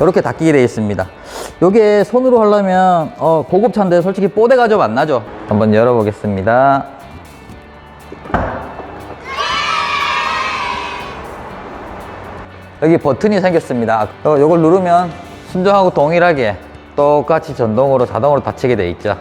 이렇게 닦이게 되어 있습니다. 요게 손으로 하려면 어, 고급차인데 솔직히 뽀대가 좀 안 나죠. 한번 열어보겠습니다. 여기 버튼이 생겼습니다. 어, 요걸 누르면 순정하고 동일하게 똑같이 전동으로 자동으로 닫히게 되어 있죠.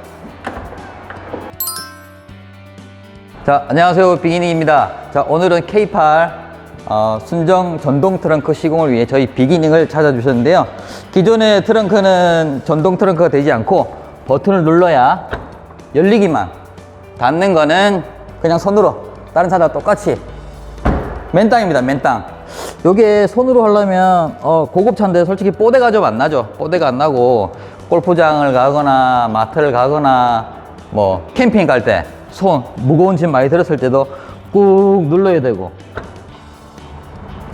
자, 안녕하세요. 비기닝입니다. 자, 오늘은 K8 어, 순정 전동 트렁크 시공을 위해 저희 비기닝을 찾아주셨는데요. 기존의 트렁크는 전동 트렁크가 되지 않고 버튼을 눌러야 열리기만 닫는 거는 그냥 손으로 다른 차랑 똑같이 맨땅입니다, 맨땅. 요게 손으로 하려면 어, 고급차인데 솔직히 뽀대가 좀 안 나죠. 뽀대가 안 나고 골프장을 가거나 마트를 가거나 뭐 캠핑 갈 때 손 무거운 짐 많이 들었을 때도 꾹 눌러야 되고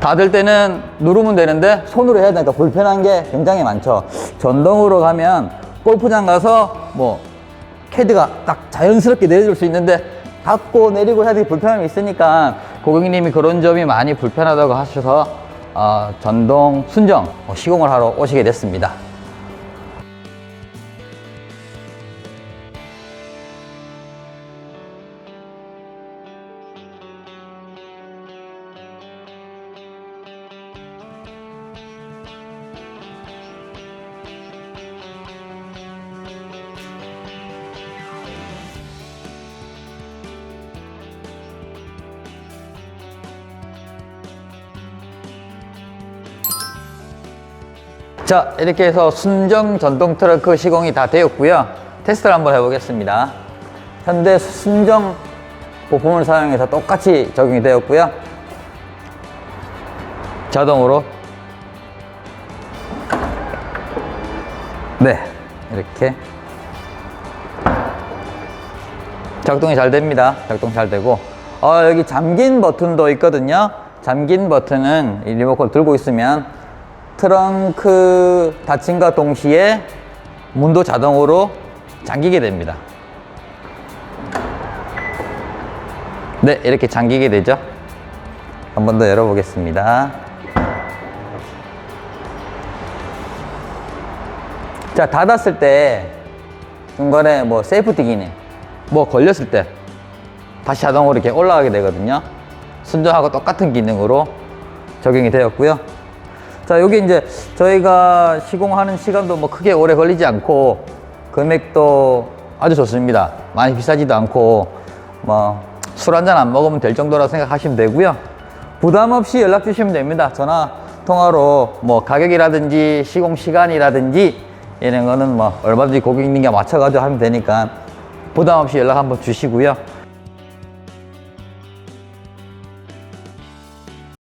닫을 때는 누르면 되는데 손으로 해야 되니까 불편한 게 굉장히 많죠. 전동으로 가면 골프장 가서 뭐 캐드가 딱 자연스럽게 내려줄 수 있는데 닫고 내리고 해야 되게 불편함이 있으니까 고객님이 그런 점이 많이 불편하다고 하셔서 어, 전동 순정 어, 시공을 하러 오시게 됐습니다. 자 이렇게 해서 순정 전동 트럭 시공이 다 되었고요. 테스트를 한번 해보겠습니다. 현대 순정 부품을 사용해서 똑같이 적용이 되었고요. 자동으로. 네 이렇게. 작동이 잘 됩니다. 작동 잘 되고. 어, 여기 잠긴 버튼도 있거든요. 잠긴 버튼은 이 리모컨 들고 있으면 트렁크 닫힘과 동시에 문도 자동으로 잠기게 됩니다. 네, 이렇게 잠기게 되죠. 한 번 더 열어보겠습니다. 자, 닫았을 때 중간에 뭐 세이프티 기능, 뭐 걸렸을 때 다시 자동으로 이렇게 올라가게 되거든요. 순정하고 똑같은 기능으로 적용이 되었고요. 자, 여기 이제 저희가 시공하는 시간도 뭐 크게 오래 걸리지 않고 금액도 아주 좋습니다. 많이 비싸지도 않고 뭐 술 한 잔 안 먹으면 될 정도라 생각하시면 되고요. 부담 없이 연락 주시면 됩니다. 전화 통화로 뭐 가격이라든지 시공 시간이라든지 이런 거는 뭐 얼마든지 고객님께 맞춰가지고 하면 되니까 부담 없이 연락 한번 주시고요.